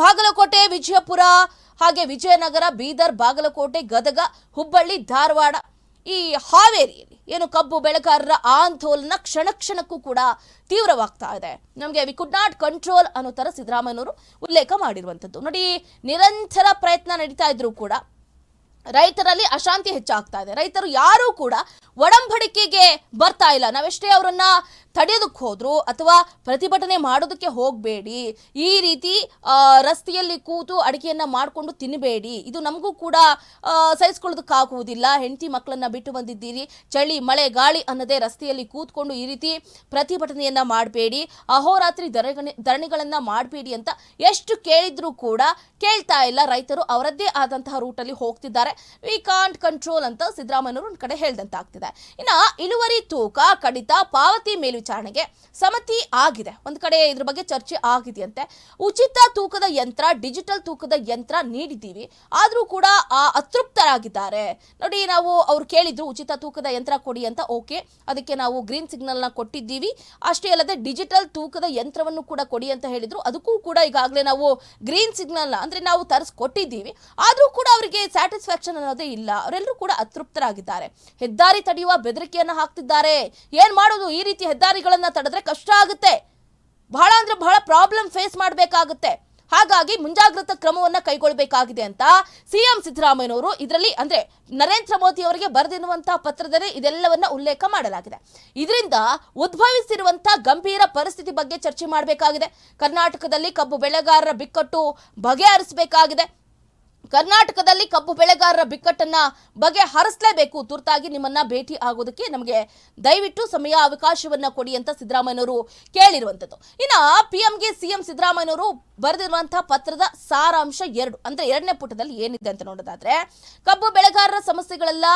ಬಾಗಲಕೋಟೆ, ವಿಜಯಪುರ ಹಾಗೆ ವಿಜಯನಗರ, ಬೀದರ್, ಬಾಗಲಕೋಟೆ, ಗದಗ, ಹುಬ್ಬಳ್ಳಿ, ಧಾರವಾಡ ಈ ಹಾವೇರಿಯಲ್ಲಿ ಏನು ಕಬ್ಬು ಬೆಳೆಗಾರರ ಆಂದೋಲನ ಕ್ಷಣ ಕ್ಷಣಕ್ಕೂ ಕೂಡ ತೀವ್ರವಾಗ್ತಾ ಇದೆ. ನಮಗೆ ವಿ ಕುಡ್ ನಾಟ್ ಕಂಟ್ರೋಲ್ ಅನ್ನೋ ಥರ ಸಿದ್ದರಾಮಯ್ಯನವರು ಉಲ್ಲೇಖ ಮಾಡಿರುವಂಥದ್ದು. ನೋಡಿ, ನಿರಂತರ ಪ್ರಯತ್ನ ನಡೀತಾ ಇದ್ರು ಕೂಡ ರೈತರಲ್ಲಿ ಅಶಾಂತಿ ಹೆಚ್ಚಾಗ್ತಾ ಇದೆ. ರೈತರು ಯಾರೂ ಕೂಡ ಒಡಂಬಡಿಕೆಗೆ ಬರ್ತಾ ಇಲ್ಲ. ನಾವೆಷ್ಟೇ ಅವರನ್ನ ತಡೆಯೋದಕ್ಕೆ ಹೋದ್ರು ಅಥವಾ ಪ್ರತಿಭಟನೆ ಮಾಡೋದಕ್ಕೆ ಹೋಗಬೇಡಿ. ಈ ರೀತಿ ರಸ್ತೆಯಲ್ಲಿ ಕೂತು ಅಡಿಕೆಯನ್ನ ಮಾಡಿಕೊಂಡು ತಿನ್ನಬೇಡಿ ಇದು ನಮಗೂ ಕೂಡ ಸಹಿಸ್ಕೊಳ್ಳೋದಕ್ಕಾಗುವುದಿಲ್ಲ ಹೆಂಡತಿ ಮಕ್ಕಳನ್ನ ಬಿಟ್ಟು ಬಂದಿದ್ದೀರಿ. ಚಳಿ, ಮಳೆ, ಗಾಳಿ ಅನ್ನದೇ ರಸ್ತೆಯಲ್ಲಿ ಕೂತ್ಕೊಂಡು ಈ ರೀತಿ ಪ್ರತಿಭಟನೆಯನ್ನ ಮಾಡಬೇಡಿ. ಅಹೋರಾತ್ರಿ ಧರಣಿ ಧರಣಿಗಳನ್ನು ಮಾಡಬೇಡಿ ಅಂತ ಎಷ್ಟು ಕೇಳಿದ್ರು ಕೂಡ ಕೇಳ್ತಾ ಇಲ್ಲ. ರೈತರು ಅವರದ್ದೇ ಆದಂತಹ ರೂಟಲ್ಲಿ ಹೋಗ್ತಿದ್ದಾರೆ. ವಿ ಕಾಂಟ್ ಕಂಟ್ರೋಲ್ ಅಂತ ಸಿದ್ದರಾಮಯ್ಯವರು ಒಂದು ಕಡೆ ಹೇಳ್ದಂತಾಗ್ತಿದೆ. ಇನ್ನ ಇಳುವರಿ ತೂಕ, ಕಡಿತ, ಪಾವತಿ ಮೇಲ್ವಿಚಾರಣೆಗೆ ಸಮತಿ ಆಗಿದೆ. ಒಂದು ಕಡೆ ಇದ್ರ ಬಗ್ಗೆ ಚರ್ಚೆ ಆಗಿದೆಯಂತೆ. ಉಚಿತ ತೂಕದ ಯಂತ್ರ, ಡಿಜಿಟಲ್ ತೂಕದ ಯಂತ್ರ ನೀಡಿದ್ದೀವಿ. ಆದರೂ ಕೂಡ ಆ ಅತೃಪ್ತರಾಗಿದ್ದಾರೆ. ನೋಡಿ, ನಾವು ಅವ್ರು ಕೇಳಿದ್ರು ಉಚಿತ ತೂಕದ ಯಂತ್ರ ಕೊಡಿ ಅಂತ. ಓಕೆ, ಅದಕ್ಕೆ ನಾವು ಗ್ರೀನ್ ಸಿಗ್ನಲ್ನ ಕೊಟ್ಟಿದ್ದೀವಿ. ಅಷ್ಟೇ ಅಲ್ಲದೆ ಡಿಜಿಟಲ್ ತೂಕದ ಯಂತ್ರವನ್ನು ಕೂಡ ಕೊಡಿ ಅಂತ ಹೇಳಿದ್ರು. ಅದಕ್ಕೂ ಕೂಡ ಈಗಾಗಲೇ ನಾವು ಗ್ರೀನ್ ಸಿಗ್ನಲ್ ಅಂದ್ರೆ ನಾವು ತರಿಸ್ಕೊಟ್ಟಿದ್ದೀವಿ. ಆದ್ರೂ ಕೂಡ ಅವರಿಗೆ ಸ್ಯಾಟಿಸ್ಫ್ಯಾಕ್ಷನ್ ಅನ್ನೋದೇ ಇಲ್ಲ. ಅವರೆಲ್ಲರೂ ಕೂಡ ಅತೃಪ್ತರಾಗಿದ್ದಾರೆ. ಹೆದ್ದಾರಿ ತಡೆಯುವ ಬೆದರಿಕೆಯನ್ನು ಹಾಕ್ತಿದ್ದಾರೆ. ಏನು ಮಾಡೋದು? ಈ ರೀತಿ ಹೆದ್ದಾರಿಗಳನ್ನ ತಡೆದ್ರೆ ಕಷ್ಟ ಆಗುತ್ತೆ. ಬಹಳ ಅಂದ್ರೆ ಬಹಳ ಪ್ರಾಬ್ಲಮ್ ಫೇಸ್ ಮಾಡಬೇಕಾಗುತ್ತೆ. ಹಾಗಾಗಿ ಮುಂಜಾಗ್ರತಾ ಕ್ರಮವನ್ನ ಕೈಗೊಳ್ಳಬೇಕಾಗಿದೆ ಅಂತ ಸಿಎಂ ಸಿದ್ದರಾಮಯ್ಯನವರು ಇದರಲ್ಲಿ ಅಂದ್ರೆ ನರೇಂದ್ರ ಮೋದಿ ಅವರಿಗೆ ಬರೆದಿರುವಂತಹ ಪತ್ರದಲ್ಲಿ ಇದೆಲ್ಲವನ್ನ ಉಲ್ಲೇಖ ಮಾಡಲಾಗಿದೆ. ಇದರಿಂದ ಉದ್ಭವಿಸಿರುವಂತಹ ಗಂಭೀರ ಪರಿಸ್ಥಿತಿ ಬಗ್ಗೆ ಚರ್ಚೆ ಮಾಡಬೇಕಾಗಿದೆ. ಕರ್ನಾಟಕದಲ್ಲಿ ಕಬ್ಬು ಬೆಳೆಗಾರರ ಬಿಕ್ಕಟ್ಟು ಬಗೆಹರಿಸಬೇಕಾಗಿದೆ. ಕರ್ನಾಟಕದಲ್ಲಿ ಕಬ್ಬು ಬೆಳೆಗಾರರ ಬಿಕ್ಕಟ್ಟನ್ನ ಬಗೆಹರಿಸಲೇಬೇಕು. ತುರ್ತಾಗಿ ನಿಮ್ಮನ್ನ ಭೇಟಿ ಆಗೋದಕ್ಕೆ ನಮಗೆ ದಯವಿಟ್ಟು ಸಮಯ, ಅವಕಾಶವನ್ನ ಕೊಡಿ ಅಂತ ಸಿದ್ದರಾಮಯ್ಯನವರು ಕೇಳಿರುವಂತದ್ದು ಇನ್ನ ಪಿಎಂಗೆ ಸಿಎಂ ಸಿದ್ದರಾಮಯ್ಯನವರು ಬರೆದಿರುವಂತಹ ಪತ್ರದ ಸಾರಾಂಶ ಎರಡು, ಅಂದ್ರೆ ಎರಡನೇ ಪುಟದಲ್ಲಿ ಏನಿದೆ ಅಂತ ನೋಡೋದಾದ್ರೆ, ಕಬ್ಬು ಬೆಳೆಗಾರರ ಸಮಸ್ಯೆಗಳೆಲ್ಲ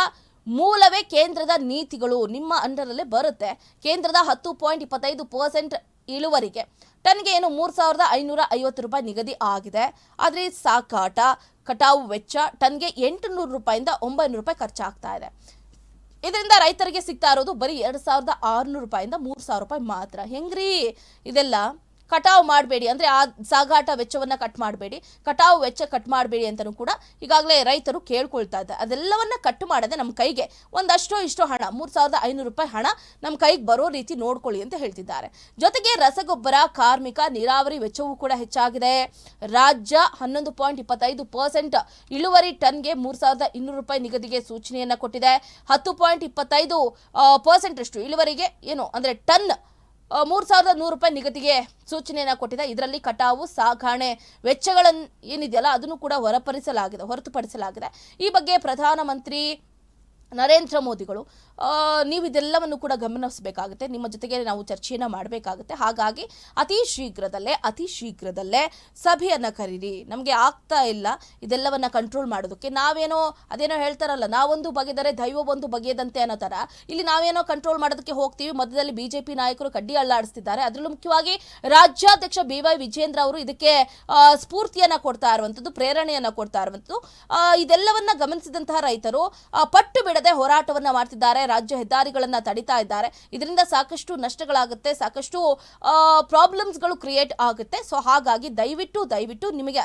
ಮೂಲವೇ ಕೇಂದ್ರದ ನೀತಿಗಳು. ನಿಮ್ಮ ಅಂಡರಲ್ಲೇ ಬರುತ್ತೆ. ಕೇಂದ್ರದ ಹತ್ತು ಪಾಯಿಂಟ್ ಇಪ್ಪತ್ತೈದು ಪರ್ಸೆಂಟ್ ಇಳುವರಿಗೆ. ಟನ್ಗೆ ಏನು ಮೂರು ಸಾವಿರದ ಐನೂರ ಐವತ್ತು ರೂಪಾಯಿ ನಿಗದಿ ಆಗಿದೆ. ಆದರೆ ಸಾಕಾಟ, ಕಟಾವು ವೆಚ್ಚ ಟನ್ಗೆ ಎಂಟುನೂರು ರೂಪಾಯಿಂದ ಒಂಬೈನೂರು ರೂಪಾಯಿ ಖರ್ಚಾಗ್ತಾ ಇದೆ. ಇದರಿಂದ ರೈತರಿಗೆ ಸಿಗ್ತಾ ಇರೋದು ಬರೀ ಎರಡು ಸಾವಿರದ ಆರುನೂರು ರೂಪಾಯಿಂದ ಮೂರು ಸಾವಿರ ರೂಪಾಯಿ ಮಾತ್ರ. ಹೆಂಗ್ರಿ ಇದೆಲ್ಲ? ಕಟಾವು ಮಾಡಬೇಡಿ. ಅಂದರೆ ಆ ಸಾಗಾಟ ವೆಚ್ಚವನ್ನು ಕಟ್ ಮಾಡಬೇಡಿ. ಕಟಾವು ವೆಚ್ಚ ಕಟ್ ಮಾಡಬೇಡಿ ಅಂತಲೂ ಕೂಡ ಈಗಾಗಲೇ ರೈತರು ಕೇಳ್ಕೊಳ್ತಾ ಇದ್ದಾರೆ. ಅದೆಲ್ಲವನ್ನ ಕಟ್ ಮಾಡದೆ ನಮ್ಮ ಕೈಗೆ ಒಂದಷ್ಟೋ ಇಷ್ಟೋ ಹಣ, ಮೂರು ಸಾವಿರದ ಐನೂರು ರೂಪಾಯಿ ಹಣ ನಮ್ಮ ಕೈಗೆ ಬರೋ ರೀತಿ ನೋಡ್ಕೊಳ್ಳಿ ಅಂತ ಹೇಳ್ತಿದ್ದಾರೆ. ಜೊತೆಗೆ ರಸಗೊಬ್ಬರ, ಕಾರ್ಮಿಕ, ನೀರಾವರಿ ವೆಚ್ಚವೂ ಕೂಡ ಹೆಚ್ಚಾಗಿದೆ. ರಾಜ್ಯ ಹನ್ನೊಂದು ಪಾಯಿಂಟ್ ಇಪ್ಪತ್ತೈದು ಪರ್ಸೆಂಟ್ ಇಳುವರಿ ಟನ್ಗೆ ಮೂರು ಸಾವಿರದ ಇನ್ನೂರು ರೂಪಾಯಿ ನಿಗದಿಗೆ ಸೂಚನೆಯನ್ನು ಕೊಟ್ಟಿದೆ. ಹತ್ತು ಪಾಯಿಂಟ್ ಇಪ್ಪತ್ತೈದು ಪರ್ಸೆಂಟ್ ಅಷ್ಟು ಇಳುವರಿಗೆ ಏನು ಅಂದರೆ ಟನ್ ಮೂರು ಸಾವಿರದ ನೂರು ರೂಪಾಯಿ ನಿಗದಿಗೆ ಸೂಚನೆಯನ್ನು ಕೊಟ್ಟಿದೆ. ಇದರಲ್ಲಿ ಕಟಾವು, ಸಾಗಣೆ ವೆಚ್ಚಗಳನ್ನು ಏನಿದೆಯಲ್ಲ, ಅದನ್ನು ಕೂಡ ಹೊರಪಡಿಸಲಾಗಿದೆ, ಹೊರತುಪಡಿಸಲಾಗಿದೆ. ಈ ಬಗ್ಗೆ ಪ್ರಧಾನಮಂತ್ರಿ ನರೇಂದ್ರ ಮೋದಿಗಳು ನೀವು ಇದೆಲ್ಲವನ್ನು ಕೂಡ ಗಮನಿಸಬೇಕಾಗುತ್ತೆ. ನಿಮ್ಮ ಜೊತೆಗೆ ನಾವು ಚರ್ಚೆಯನ್ನು ಮಾಡಬೇಕಾಗುತ್ತೆ. ಹಾಗಾಗಿ ಅತಿ ಶೀಘ್ರದಲ್ಲೇ ಅತಿ ಶೀಘ್ರದಲ್ಲೇ ಸಭೆಯನ್ನು ಕರೀರಿ. ನಮಗೆ ಆಗ್ತಾ ಇಲ್ಲ ಇದೆಲ್ಲವನ್ನು ಕಂಟ್ರೋಲ್ ಮಾಡೋದಕ್ಕೆ. ನಾವೇನೋ ಅದೇನೋ ಹೇಳ್ತಾರಲ್ಲ, ನಾವೊಂದು ಬಗೆದರೆ ದೈವ ಒಂದು ಬಗೆಯದಂತೆ ಅನ್ನೋ ಥರ. ಇಲ್ಲಿ ನಾವೇನೋ ಕಂಟ್ರೋಲ್ ಮಾಡೋದಕ್ಕೆ ಹೋಗ್ತೀವಿ. ಮಧ್ಯದಲ್ಲಿ ಬಿಜೆಪಿ ನಾಯಕರು ಕಡ್ಡಿ ಅಳ್ಳಾಡಿಸ್ತಿದ್ದಾರೆ ಅದರಲ್ಲೂ ಮುಖ್ಯವಾಗಿ ರಾಜ್ಯಾಧ್ಯಕ್ಷ ಬಿ ವೈ ವಿಜೇಂದ್ರ ಅವರು ಇದಕ್ಕೆ ಸ್ಫೂರ್ತಿಯನ್ನು ಕೊಡ್ತಾ ಇರುವಂಥದ್ದು, ಪ್ರೇರಣೆಯನ್ನ ಕೊಡ್ತಾ ಇರುವಂಥದ್ದು. ಇದೆಲ್ಲವನ್ನ ಗಮನಿಸಿದಂತಹ ರೈತರು ಪಟ್ಟು ಬಿಡದೆ ಹೋರಾಟವನ್ನ ಮಾಡ್ತಿದ್ದಾರೆ, ರಾಜ್ಯ ಹೆದ್ದಾರಿಗಳನ್ನ ತಡಿತಾ ಇದ್ದಾರೆ. ಇದರಿಂದ ಸಾಕಷ್ಟು ನಷ್ಟಗಳಾಗುತ್ತೆ, ಸಾಕಷ್ಟು ಪ್ರಾಬ್ಲಮ್ಸ್ಗಳು ಕ್ರಿಯೇಟ್ ಆಗುತ್ತೆ. ಸೊ ಹಾಗಾಗಿ ದಯವಿಟ್ಟು ದಯವಿಟ್ಟು ನಿಮಗೆ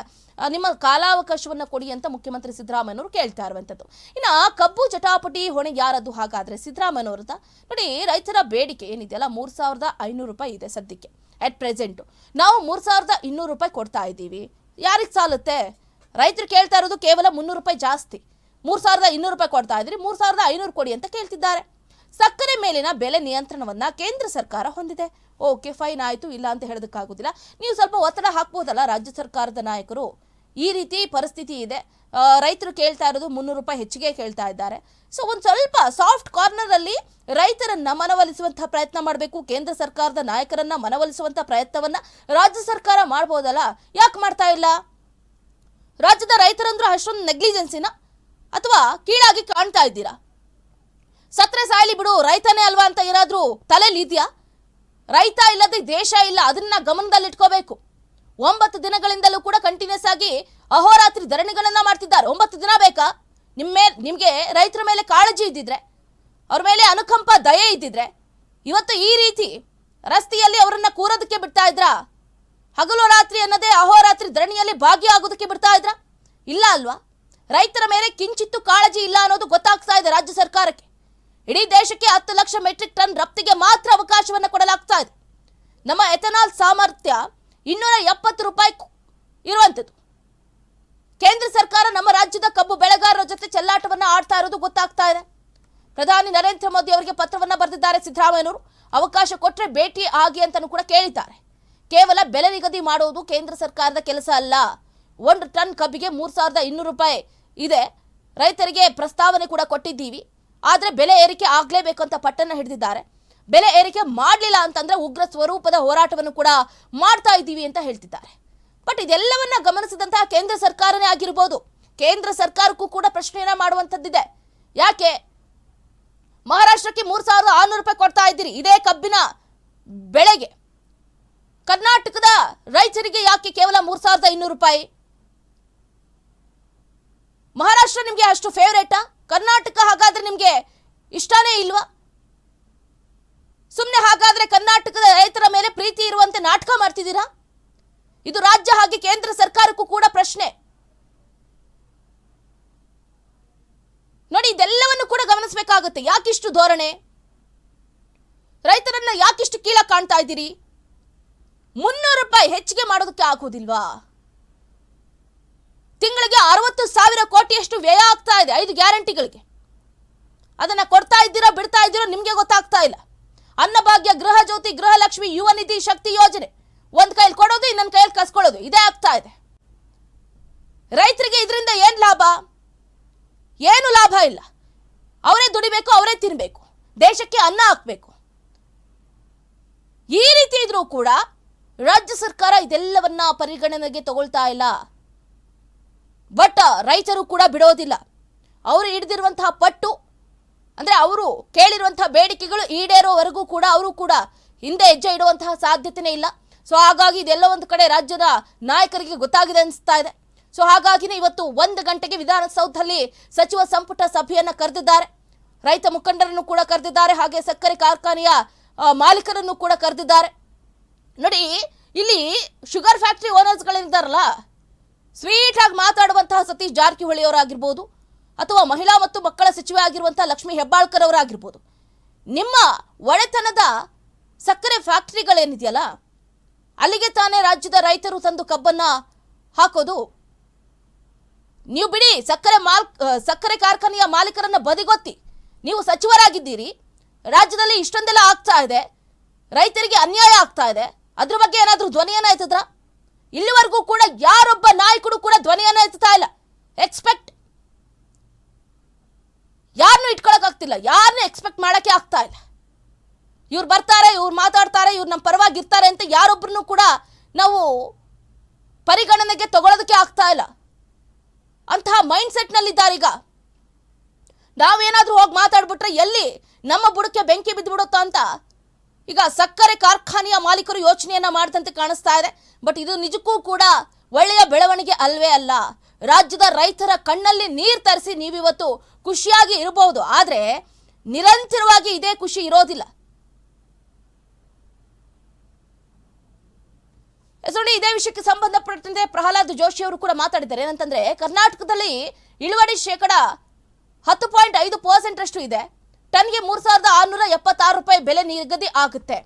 ನಿಮ್ಮ ಕಾಲಾವಕಾಶವನ್ನ ಕೊಡಿ ಅಂತ ಮುಖ್ಯಮಂತ್ರಿ ಸಿದ್ದರಾಮಯ್ಯನವರು ಕೇಳ್ತಾ ಇರುವಂಥದ್ದು ಇನ್ನ ಕಬ್ಬು ಜಟಾಪಟಿ ಹೊಣೆ ಯಾರದು ಹಾಗಾದ್ರೆ ಸಿದ್ದರಾಮಯ್ಯನವ್ರದ ನೋಡಿ, ರೈತರ ಬೇಡಿಕೆ ಏನಿದೆಯಲ್ಲ ಮೂರ್ ಸಾವಿರದ ಐನೂರು ರೂಪಾಯಿ ಇದೆ ಸದ್ಯಕ್ಕೆ ಅಟ್ ಪ್ರೆಸೆಂಟ್ ನಾವು ಮೂರ್ ಸಾವಿರದ ಇನ್ನೂರು ರೂಪಾಯಿ ಕೊಡ್ತಾ ಇದ್ದೀವಿ. ಯಾರಿಗೆ ಸಾಲುತ್ತೆ? ರೈತರು ಕೇಳ್ತಾ ಇರೋದು ಕೇವಲ ಮುನ್ನೂರು ರೂಪಾಯಿ ಜಾಸ್ತಿ. ಮೂರ್ ಸಾವಿರದ ಇನ್ನೂರು ರೂಪಾಯಿ ಕೊಡ್ತಾ ಇದ್ರಿ, ಮೂರು ಸಾವಿರದ ಐನೂರು ಕೊಡಿ ಅಂತ ಕೇಳ್ತಿದ್ದಾರೆ. ಸಕ್ಕರೆ ಮೇಲಿನ ಬೆಲೆ ನಿಯಂತ್ರಣವನ್ನ ಕೇಂದ್ರ ಸರ್ಕಾರ ಹೊಂದಿದೆ. ಓಕೆ ಫೈನ್ ಆಯ್ತು, ಇಲ್ಲ ಅಂತ ಹೇಳೋದಕ್ಕಾಗೋದಿಲ್ಲ. ನೀವು ಸ್ವಲ್ಪ ಒತ್ತಡ ಹಾಕ್ಬೋದಲ್ಲ ರಾಜ್ಯ ಸರ್ಕಾರದ ನಾಯಕರು? ಈ ರೀತಿ ಪರಿಸ್ಥಿತಿ ಇದೆ. ರೈತರು ಕೇಳ್ತಾ ಇರೋದು ಮುನ್ನೂರು ರೂಪಾಯಿ ಹೆಚ್ಚಿಗೆ ಕೇಳ್ತಾ ಇದ್ದಾರೆ. ಸೊ ಒಂದು ಸ್ವಲ್ಪ ಸಾಫ್ಟ್ ಕಾರ್ನರ್ ಅಲ್ಲಿ ರೈತರನ್ನ ಮನವೊಲಿಸುವಂತಹ ಪ್ರಯತ್ನ ಮಾಡಬೇಕು, ಕೇಂದ್ರ ಸರ್ಕಾರದ ನಾಯಕರನ್ನ ಮನವೊಲಿಸುವಂಥ ಪ್ರಯತ್ನವನ್ನ ರಾಜ್ಯ ಸರ್ಕಾರ ಮಾಡ್ಬೋದಲ್ಲ? ಯಾಕೆ ಮಾಡ್ತಾ ಇಲ್ಲ? ರಾಜ್ಯದ ರೈತರಂದ್ರೂ ಅಷ್ಟೊಂದು ನೆಗ್ಲಿಜೆನ್ಸಿನ ಅಥವಾ ಕೀಳಾಗಿ ಕಾಣ್ತಾ ಇದ್ದೀರಾ? ಸತ್ರೆ ಸಾಯ್ಲಿ ಬಿಡು, ರೈತನೇ ಅಲ್ವಾ ಅಂತ ಏನಾದರೂ ತಲೆಲಿ ಇದೆಯಾ ರೈತ ಇಲ್ಲದೆ ದೇಶ ಇಲ್ಲ, ಅದನ್ನ ಗಮನದಲ್ಲಿಟ್ಕೋಬೇಕು. ಒಂಬತ್ತು ದಿನಗಳಿಂದಲೂ ಕೂಡ ಕಂಟಿನ್ಯೂಸ್ ಆಗಿ ಅಹೋರಾತ್ರಿ ಧರಣಿಗಳನ್ನ ಮಾಡ್ತಿದ್ದಾರೆ. ಒಂಬತ್ತು ದಿನ ಬೇಕಾ? ನಿಮ್ಮ ನಿಮಗೆ ರೈತರ ಮೇಲೆ ಕಾಳಜಿ ಇದ್ದಿದ್ರೆ, ಅವ್ರ ಮೇಲೆ ಅನುಕಂಪ, ದಯೆ ಇದ್ದಿದ್ರೆ, ಇವತ್ತು ಈ ರೀತಿ ರಸ್ತೆಯಲ್ಲಿ ಅವರನ್ನ ಕೂರೋದಕ್ಕೆ ಬಿಡ್ತಾ ಇದ್ರಾ? ಹಗಲು ರಾತ್ರಿ ಅನ್ನದೇ ಅಹೋರಾತ್ರಿ ಧರಣಿಯಲ್ಲಿ ಭಾಗಿಯಾಗೋದಕ್ಕೆ ಬಿಡ್ತಾ ಇದ್ರ? ಇಲ್ಲ ಅಲ್ವಾ? ರೈತರ ಮೇಲೆ ಕಿಂಚಿತ್ತು ಕಾಳಜಿ ಇಲ್ಲ ಅನ್ನೋದು ಗೊತ್ತಾಗ್ತಾ ಇದೆ ರಾಜ್ಯ ಸರ್ಕಾರಕ್ಕೆ. ಇಡೀ ದೇಶಕ್ಕೆ ಹತ್ತು ಲಕ್ಷ ಮೆಟ್ರಿಕ್ ಟನ್ ರಫ್ತಿಗೆ ಮಾತ್ರ ಅವಕಾಶವನ್ನು ಕೊಡಲಾಗ್ತಾ ಇದೆ. ನಮ್ಮ ಎಥನಾಲ್ ಸಾಮರ್ಥ್ಯ ಇನ್ನೂರ ಎಪ್ಪತ್ತು ರೂಪಾಯಿ ಇರುವಂಥದ್ದು. ಕೇಂದ್ರ ಸರ್ಕಾರ ನಮ್ಮ ರಾಜ್ಯದ ಕಬ್ಬು ಬೆಳೆಗಾರರ ಜೊತೆ ಚೆಲ್ಲಾಟವನ್ನು ಆಡ್ತಾ ಇರೋದು ಗೊತ್ತಾಗ್ತಾ ಇದೆ. ಪ್ರಧಾನಿ ನರೇಂದ್ರ ಮೋದಿ ಅವರಿಗೆ ಪತ್ರವನ್ನು ಬರೆದಿದ್ದಾರೆ ಸಿದ್ದರಾಮಯ್ಯನವರು. ಅವಕಾಶ ಕೊಟ್ಟರೆ ಭೇಟಿ ಆಗಿ ಅಂತಲೂ ಕೂಡ ಕೇಳಿದ್ದಾರೆ. ಕೇವಲ ಬೆಲೆ ನಿಗದಿ ಮಾಡುವುದು ಕೇಂದ್ರ ಸರ್ಕಾರದ ಕೆಲಸ ಅಲ್ಲ. ಒಂದು ಟನ್ ಕಬ್ಬಿಗೆ ಮೂರು ಸಾವಿರದ ಇನ್ನೂರು ರೂಪಾಯಿ ಇದೆ. ರೈತರಿಗೆ ಪ್ರಸ್ತಾವನೆ ಕೂಡ ಕೊಟ್ಟಿದ್ದೀವಿ. ಆದರೆ ಬೆಲೆ ಏರಿಕೆ ಆಗಲೇಬೇಕು ಅಂತ ಪಟ್ಟನ್ನು ಹಿಡಿದಿದ್ದಾರೆ. ಬೆಲೆ ಏರಿಕೆ ಮಾಡಲಿಲ್ಲ ಅಂತಂದರೆ ಉಗ್ರ ಸ್ವರೂಪದ ಹೋರಾಟವನ್ನು ಕೂಡ ಮಾಡ್ತಾ ಇದ್ದೀವಿ ಅಂತ ಹೇಳ್ತಿದ್ದಾರೆ. ಬಟ್ ಇದೆಲ್ಲವನ್ನ ಗಮನಿಸಿದಂತಹ ಕೇಂದ್ರ ಸರ್ಕಾರನೇ ಆಗಿರ್ಬೋದು. ಕೇಂದ್ರ ಸರ್ಕಾರಕ್ಕೂ ಕೂಡ ಪ್ರಶ್ನೆಯನ್ನ ಮಾಡುವಂಥದ್ದಿದೆ. ಯಾಕೆ? ಮಹಾರಾಷ್ಟ್ರಕ್ಕೆ ಮೂರು ಸಾವಿರದ ಆರ್ನೂರು ರೂಪಾಯಿ ಕೊಡ್ತಾ ಇದ್ದೀರಿ. ಇದೇ ಕಬ್ಬಿನ ಬೆಳೆಗೆ. ಕರ್ನಾಟಕದ ರೈತರಿಗೆ ಯಾಕೆ ಕೇವಲ ಮೂರು ಸಾವಿರದ ಇನ್ನೂರು ರೂಪಾಯಿ? ಮಹಾರಾಷ್ಟ್ರ ನಿಮಗೆ ಅಷ್ಟು ಫೇವ್ರೇಟಾ ಕರ್ನಾಟಕ ಹಾಗಾದ್ರೆ ನಿಮಗೆ ಇಷ್ಟನೇ ಇಲ್ವಾ? ಸುಮ್ಮನೆ ಹಾಗಾದ್ರೆ ಕರ್ನಾಟಕದ ರೈತರ ಮೇಲೆ ಪ್ರೀತಿ ಇರುವಂತೆ ನಾಟಕ ಮಾಡ್ತಿದ್ದೀರಾ? ಇದು ರಾಜ್ಯ ಹಾಗೆ ಕೇಂದ್ರ ಸರ್ಕಾರಕ್ಕೂ ಕೂಡ ಪ್ರಶ್ನೆ. ನೋಡಿ, ಇದೆಲ್ಲವನ್ನು ಕೂಡ ಗಮನಿಸಬೇಕಾಗುತ್ತೆ. ಯಾಕಿಷ್ಟು ಧೋರಣೆ? ರೈತರನ್ನ ಯಾಕಿಷ್ಟು ಕೀಳ ಕಾಣ್ತಾ ಇದ್ದೀರಿ? ಮುನ್ನೂರು ರೂಪಾಯಿ ಹೆಚ್ಚಿಗೆ ಮಾಡೋದಕ್ಕೆ ಆಗೋದಿಲ್ವಾ? ತಿಂಗಳಿಗೆ ಅರವತ್ತು ಸಾವಿರ ಕೋಟಿಯಷ್ಟು ವ್ಯಯ ಆಗ್ತಾ ಇದೆ, ಐದು ಗ್ಯಾರಂಟಿಗಳಿಗೆ. ಅದನ್ನು ಕೊಡ್ತಾ ಇದ್ದೀರೋ, ಬಿಡ್ತಾ ಇದ್ದೀರೋ, ನಿಮಗೆ ಗೊತ್ತಾಗ್ತಾ ಇಲ್ಲ. ಅನ್ನಭಾಗ್ಯ ಗೃಹ ಜ್ಯೋತಿ, ಗೃಹಲಕ್ಷ್ಮಿ, ಯುವ ನಿಧಿ ಶಕ್ತಿ ಯೋಜನೆ. ಒಂದು ಕೈಲಿ ಕೊಡೋದು, ಇನ್ನೊಂದು ಕೈಯಲ್ಲಿ ಕಸ್ಕೊಳ್ಳೋದು, ಇದೇ ಆಗ್ತಾ ಇದೆ. ರೈತರಿಗೆ ಇದರಿಂದ ಏನು ಲಾಭ? ಏನು ಲಾಭ ಇಲ್ಲ. ಅವರೇ ದುಡಿಬೇಕು, ಅವರೇ ತಿನ್ನಬೇಕು ದೇಶಕ್ಕೆ ಅನ್ನ ಹಾಕಬೇಕು. ಈ ರೀತಿ ಇದ್ರೂ ಕೂಡ ರಾಜ್ಯ ಸರ್ಕಾರ ಇದೆಲ್ಲವನ್ನ ಪರಿಗಣನೆಗೆ ತಗೊಳ್ತಾ ಇಲ್ಲ. ಬಟ್ ರೈತರು ಕೂಡ ಬಿಡೋದಿಲ್ಲ. ಅವರು ಹಿಡಿದಿರುವಂತಹ ಪಟ್ಟು, ಅಂದ್ರೆ ಅವರು ಕೇಳಿರುವಂತಹ ಬೇಡಿಕೆಗಳು ಈಡೇರೋವರೆಗೂ ಕೂಡ ಅವರು ಕೂಡ ಹಿಂದೆ ಹೆಜ್ಜೆ ಇಡುವಂತಹ ಸಾಧ್ಯತೆನೇ ಇಲ್ಲ. ಸೊ ಹಾಗಾಗಿ ಇದೆಲ್ಲ ಒಂದು ಕಡೆ ರಾಜ್ಯದ ನಾಯಕರಿಗೆ ಗೊತ್ತಾಗಿದೆ ಅನಿಸ್ತಾ ಇದೆ. ಸೊ ಹಾಗಾಗಿನೇ ಇವತ್ತು ಒಂದು ಗಂಟೆಗೆ ವಿಧಾನಸೌಧದಲ್ಲಿ ಸಚಿವ ಸಂಪುಟ ಸಭೆಯನ್ನ ಕರೆದಿದ್ದಾರೆ. ರೈತ ಮುಖಂಡರನ್ನು ಕೂಡ ಕರೆದಿದ್ದಾರೆ, ಹಾಗೆ ಸಕ್ಕರೆ ಕಾರ್ಖಾನೆಯ ಮಾಲೀಕರನ್ನು ಕೂಡ ಕರೆದಿದ್ದಾರೆ. ನೋಡಿ, ಇಲ್ಲಿ ಶುಗರ್ ಫ್ಯಾಕ್ಟ್ರಿ ಓನರ್ಸ್ಗಳಿದ್ದಾರಲ್ಲ ಸ್ವೀಟ್ ಆಗಿ ಮಾತಾಡುವಂತಹ ಸತೀಶ್ ಜಾರಕಿಹೊಳಿ ಅವರಾಗಿರ್ಬೋದು ಅಥವಾ ಮಹಿಳಾ ಮತ್ತು ಮಕ್ಕಳ ಸಚಿವೆ ಆಗಿರುವಂತಹ ಲಕ್ಷ್ಮೀ ಹೆಬ್ಬಾಳ್ಕರ್ ಅವರಾಗಿರ್ಬೋದು ನಿಮ್ಮ ಒಡೆತನದ ಸಕ್ಕರೆ ಫ್ಯಾಕ್ಟ್ರಿಗಳೇನಿದೆಯಲ್ಲ, ಅಲ್ಲಿಗೆ ತಾನೇ ರಾಜ್ಯದ ರೈತರು ತಂದು ಕಬ್ಬನ್ನ ಹಾಕೋದು. ನೀವು ಬಿಡಿ, ಸಕ್ಕರೆ ಮಾಲ್ ಸಕ್ಕರೆ ಕಾರ್ಖಾನೆಯ ಮಾಲೀಕರನ್ನ ಬದಿಗೊತ್ತಿ. ನೀವು ಸಚಿವರಾಗಿದ್ದೀರಿ, ರಾಜ್ಯದಲ್ಲಿ ಇಷ್ಟೊಂದೆಲ್ಲ ಆಗ್ತಾ ಇದೆ, ರೈತರಿಗೆ ಅನ್ಯಾಯ ಆಗ್ತಾ ಇದೆ, ಅದ್ರ ಬಗ್ಗೆ ಏನಾದರೂ ಧ್ವನಿಯನ್ನ ಎತ್ತಿದ್ರ ಇಲ್ಲಿವರೆಗೂ ಕೂಡ ಯಾರೊಬ್ಬ ನಾಯಕರು ಕೂಡ ಧ್ವನಿಯನ್ನ ಎತ್ತಾ ಇಲ್ಲ. ಎಕ್ಸ್ಪೆಕ್ಟ್ ಯಾರನ್ನು ಇಟ್ಕೊಳಕ್ ಆಗ್ತಿಲ್ಲ. ಯಾರನ್ನೂ ಎಕ್ಸ್ಪೆಕ್ಟ್ ಮಾಡೋಕೆ ಆಗ್ತಾ ಇಲ್ಲ. ಇವ್ರು ಬರ್ತಾರೆ, ಇವ್ರು ಮಾತಾಡ್ತಾರೆ, ಇವ್ರು ನಮ್ಮ ಪರವಾಗಿ ಇರ್ತಾರೆ ಅಂತ ಯಾರೊಬ್ಬರನ್ನು ಕೂಡ ನಾವು ಪರಿಗಣನೆಗೆ ತಗೊಳ್ಳೋದಕ್ಕೆ ಆಗ್ತಾ ಇಲ್ಲ. ಅಂತಹ ಮೈಂಡ್ ಸೆಟ್ನಲ್ಲಿದ್ದಾರೆ ಈಗ. ನಾವೇನಾದ್ರೂ ಹೋಗಿ ಮಾತಾಡ್ಬಿಟ್ರೆ ಎಲ್ಲಿ ನಮ್ಮ ಬುಡಕ್ಕೆ ಬೆಂಕಿ ಬಿದ್ದುಬಿಡುತ್ತೋ ಅಂತ ಈಗ ಸಕ್ಕರೆ ಕಾರ್ಖಾನೆಯ ಮಾಲೀಕರು ಯೋಚನೆಯನ್ನ ಮಾಡಿದಂತೆ ಕಾಣಿಸ್ತಾ ಇದೆ. ಬಟ್ ಇದು ನಿಜಕ್ಕೂ ಕೂಡ ಒಳ್ಳೆಯ ಬೆಳವಣಿಗೆ ಅಲ್ವೇ ಅಲ್ಲ. ರಾಜ್ಯದ ರೈತರ ಕಣ್ಣಲ್ಲಿ ನೀರು ತರಿಸಿ ನೀವಿವತ್ತು ಖುಷಿಯಾಗಿ ಇರಬಹುದು. ಆದ್ರೆ ನಿರಂತರವಾಗಿ ಇದೇ ಖುಷಿ ಇರೋದಿಲ್ಲ. ನೋಡಿ ಇದೇ ವಿಷಯಕ್ಕೆ ಸಂಬಂಧಪಟ್ಟಂತೆ ಪ್ರಹ್ಲಾದ್ ಜೋಶಿ ಅವರು ಕೂಡ ಮಾತಾಡಿದ್ದಾರೆ. ಏನಂತಂದ್ರೆ, ಕರ್ನಾಟಕದಲ್ಲಿ ಇಳುವರಿ ಶೇಕಡ ಹತ್ತು ಪಾಯಿಂಟ್ ಐದು ಪರ್ಸೆಂಟ್ ಅಷ್ಟು ಇದೆ. ಟನ್ಗೆ ಮೂರು ಸಾವಿರದ ಆರುನೂರ ಎಪ್ಪತ್ತಾರು ರೂಪಾಯಿ ಬೆಲೆ ನಿಗದಿ ಆಗುತ್ತೆ.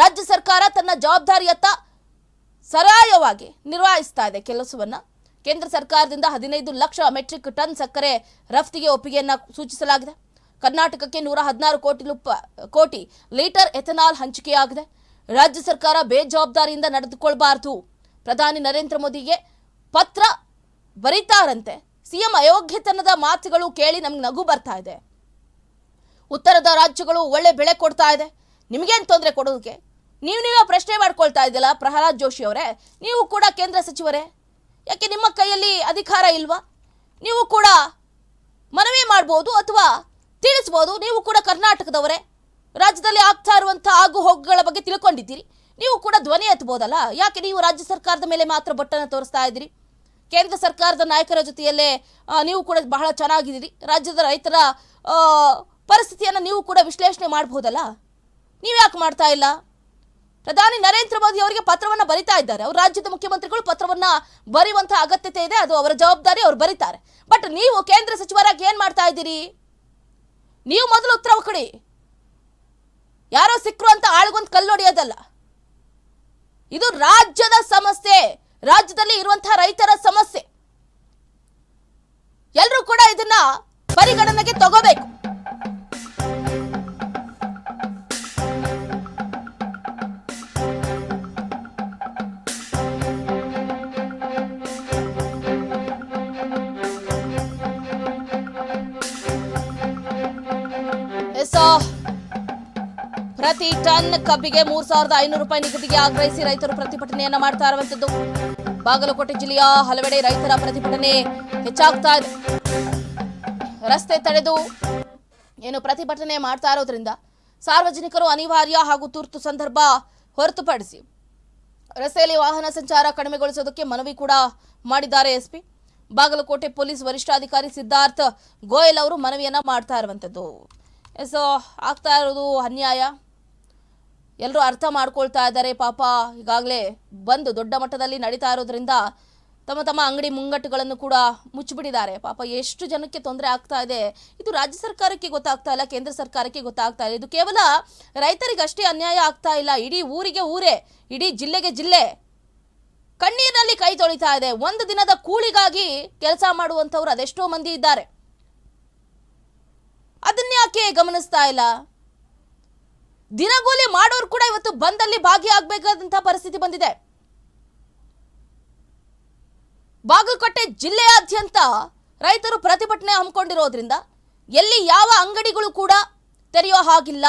ರಾಜ್ಯ ಸರ್ಕಾರ ತನ್ನ ಜವಾಬ್ದಾರಿಯತ್ತ ಸರಾಯವಾಗಿ ನಿರ್ವಹಿಸ್ತಾ ಇದೆ. ಕೆಲಸವನ್ನ ಕೇಂದ್ರ ಸರ್ಕಾರದಿಂದ ಹದಿನೈದು ಲಕ್ಷ ಮೆಟ್ರಿಕ್ ಟನ್ ಸಕ್ಕರೆ ರಫ್ತಿಗೆ ಒಪ್ಪಿಗೆಯನ್ನು ಸೂಚಿಸಲಾಗಿದೆ. ಕರ್ನಾಟಕಕ್ಕೆ ನೂರ ಹದಿನಾರು ಕೋಟಿ ರೂಪ, ಕೋಟಿ ಲೀಟರ್ ಎಥನಾಲ್ ಹಂಚಿಕೆಯಾಗಿದೆ. ರಾಜ್ಯ ಸರ್ಕಾರ ಬೇಜವಾಬ್ದಾರಿಯಿಂದ ನಡೆದುಕೊಳ್ಬಾರ್ದು. ಪ್ರಧಾನಿ ನರೇಂದ್ರ ಮೋದಿಗೆ ಪತ್ರ ಬರೀತಾರಂತೆ. ಸಿಎಂ ಅಯೋಗ್ಯತನದ ಮಾತುಗಳು ಕೇಳಿ ನಮ್ಗೆ ನಗು ಬರ್ತಾ ಇದೆ. ಉತ್ತರದ ರಾಜ್ಯಗಳು ಒಳ್ಳೆ ಬೆಳೆ ಕೊಡ್ತಾ ಇದೆ. ನಿಮಗೇನು ತೊಂದರೆ ಕೊಡೋದಕ್ಕೆ? ನೀವು ನೀವೇ ಪ್ರಶ್ನೆ ಮಾಡ್ಕೊಳ್ತಾ ಇದ್ದಿಲ್ಲ ಪ್ರಹ್ಲಾದ್ ಜೋಶಿ ಅವರೇ, ನೀವು ಕೂಡ ಕೇಂದ್ರ ಸಚಿವರೇ? ಯಾಕೆ ನಿಮ್ಮ ಕೈಯಲ್ಲಿ ಅಧಿಕಾರ ಇಲ್ವಾ? ನೀವು ಕೂಡ ಮನವಿ ಮಾಡ್ಬೋದು ಅಥವಾ ತಿಳಿಸ್ಬೋದು ನೀವು ಕೂಡ ಕರ್ನಾಟಕದವರೇ. ರಾಜ್ಯದಲ್ಲಿ ಆಗ್ತಾ ಇರುವಂಥ ಆಗು ಹೋಗುಗಳ ಬಗ್ಗೆ ತಿಳ್ಕೊಂಡಿದ್ದೀರಿ. ನೀವು ಕೂಡ ಧ್ವನಿ ಎತ್ತಬೋದಲ್ಲ ಯಾಕೆ ನೀವು ರಾಜ್ಯ ಸರ್ಕಾರದ ಮೇಲೆ ಮಾತ್ರ ಬಟ್ಟನ್ನು ತೋರಿಸ್ತಾ ಇದ್ದೀರಿ? ಕೇಂದ್ರ ಸರ್ಕಾರದ ನಾಯಕರ ಜೊತೆಯಲ್ಲೇ ನೀವು ಕೂಡ ಬಹಳ ಚೆನ್ನಾಗಿದ್ದೀರಿ. ರಾಜ್ಯದ ರೈತರ ಪರಿಸ್ಥಿತಿಯನ್ನು ನೀವು ಕೂಡ ವಿಶ್ಲೇಷಣೆ ಮಾಡಬಹುದಲ್ಲ ನೀವು ಯಾಕೆ ಮಾಡ್ತಾ ಇಲ್ಲ? ಪ್ರಧಾನಿ ನರೇಂದ್ರ ಮೋದಿ ಅವರಿಗೆ ಪತ್ರವನ್ನು ಬರಿತಾ ಇದ್ದಾರೆ. ಅವ್ರ ರಾಜ್ಯದ ಮುಖ್ಯಮಂತ್ರಿಗಳು ಪತ್ರವನ್ನು ಬರೆಯುವಂತಹ ಅಗತ್ಯತೆ ಇದೆ, ಅದು ಅವರ ಜವಾಬ್ದಾರಿ ಅವರು ಬರೀತಾರೆ. ಬಟ್ ನೀವು ಕೇಂದ್ರ ಸಚಿವರಾಗಿ ಏನು ಮಾಡ್ತಾ ಇದ್ದೀರಿ? ನೀವು ಮೊದಲು ಉತ್ತರ ಕೊಡಿ. ಯಾರೋ ಸಿಕ್ಕರು ಅಂತ ಆಳ್ಗೊಂದು ಕಲ್ಲೊಡೆಯೋದಲ್ಲ ಇದು ರಾಜ್ಯದ ಸಮಸ್ಯೆ. ರಾಜ್ಯದಲ್ಲಿ ಇರುವಂತಹ ರೈತರ ಸಮಸ್ಯೆ. ಎಲ್ಲರೂ ಕೂಡ ಇದನ್ನ ಪರಿಗಣನೆಗೆ ತಗೋಬೇಕು. ಪ್ರತಿ ಟನ್ ಕಬ್ಬಿಗೆ ಮೂರ್ ಸಾವಿರದ ಐನೂರು ರೂಪಾಯಿ ನಿಗದಿಗೆ ಆಗ್ರಹಿಸಿ ರೈತರು ಪ್ರತಿಭಟನೆಯನ್ನ ಮಾಡ್ತಾ ಇರುವಂತದ್ದು. ಬಾಗಲಕೋಟೆ ಜಿಲ್ಲೆಯ ಹಲವೆಡೆ ರೈತರ ಪ್ರತಿಭಟನೆ ಹೆಚ್ಚಾಗ್ತಾ ಇದೆ. ರಸ್ತೆ ತಡೆದು ಏನು ಪ್ರತಿಭಟನೆ ಮಾಡ್ತಾ ಇರೋದ್ರಿಂದ ಸಾರ್ವಜನಿಕರು ಅನಿವಾರ್ಯ ಹಾಗೂ ತುರ್ತು ಸಂದರ್ಭ ಹೊರತುಪಡಿಸಿ ರಸ್ತೆಯಲ್ಲಿ ವಾಹನ ಸಂಚಾರ ಕಡಿಮೆಗೊಳಿಸೋದಕ್ಕೆ ಮನವಿ ಕೂಡ ಮಾಡಿದ್ದಾರೆ ಎಸ್ಪಿ. ಬಾಗಲಕೋಟೆ ಪೊಲೀಸ್ ವರಿಷ್ಠಾಧಿಕಾರಿ ಸಿದ್ಧಾರ್ಥ್ ಗೋಯಲ್ ಅವರು ಮನವಿಯನ್ನ ಮಾಡ್ತಾ ಇರುವಂಥದ್ದು ಸೊ ಆಗ್ತಾ ಇರೋದು ಅನ್ಯಾಯ. ಎಲ್ಲರೂ ಅರ್ಥ ಮಾಡ್ಕೊಳ್ತಾ ಇದ್ದಾರೆ. ಪಾಪ ಈಗಾಗಲೇ ಬಂದು ದೊಡ್ಡ ಮಟ್ಟದಲ್ಲಿ ನಡೀತಾ ಇರೋದ್ರಿಂದ ತಮ್ಮ ತಮ್ಮ ಅಂಗಡಿ ಮುಂಗಟ್ಟುಗಳನ್ನು ಕೂಡ ಮುಚ್ಚಿಬಿಟ್ಟಿದ್ದಾರೆ. ಪಾಪ ಎಷ್ಟು ಜನಕ್ಕೆ ತೊಂದರೆ ಆಗ್ತಾ ಇದೆ. ಇದು ರಾಜ್ಯ ಸರ್ಕಾರಕ್ಕೆ ಗೊತ್ತಾಗ್ತಾ ಇಲ್ಲ, ಕೇಂದ್ರ ಸರ್ಕಾರಕ್ಕೆ ಗೊತ್ತಾಗ್ತಾ ಇಲ್ಲ. ಇದು ಕೇವಲ ರೈತರಿಗಷ್ಟೇ ಅನ್ಯಾಯ ಆಗ್ತಾ ಇಲ್ಲ. ಇಡೀ ಊರಿಗೆ ಊರೇ, ಇಡೀ ಜಿಲ್ಲೆಗೆ ಜಿಲ್ಲೆ ಕಣ್ಣೀರಿನಲ್ಲಿ ಕೈ ತೊಳಿತಾ ಇದೆ. ಒಂದು ದಿನದ ಕೂಳಿಗಾಗಿ ಕೆಲಸ ಮಾಡುವಂಥವ್ರು ಅದೆಷ್ಟೋ ಮಂದಿ ಇದ್ದಾರೆ. ಅದನ್ಯಾಕೆ ಗಮನಿಸ್ತಾ ಇಲ್ಲ? ದಿನಗೂಲಿ ಮಾಡೋರು ಕೂಡ ಇವತ್ತು ಬಂದಲ್ಲಿ ಭಾಗಿಯಾಗಬೇಕಾದಂತಹ ಪರಿಸ್ಥಿತಿ ಬಂದಿದೆ. ಬಾಗಲಕೋಟೆ ಜಿಲ್ಲೆಯಾದ್ಯಂತ ರೈತರು ಪ್ರತಿಭಟನೆ ಹಮ್ಮಿಕೊಂಡಿರೋದ್ರಿಂದ ಎಲ್ಲಿ ಯಾವ ಅಂಗಡಿಗಳು ಕೂಡ ತೆರೆಯೋ ಹಾಗಿಲ್ಲ.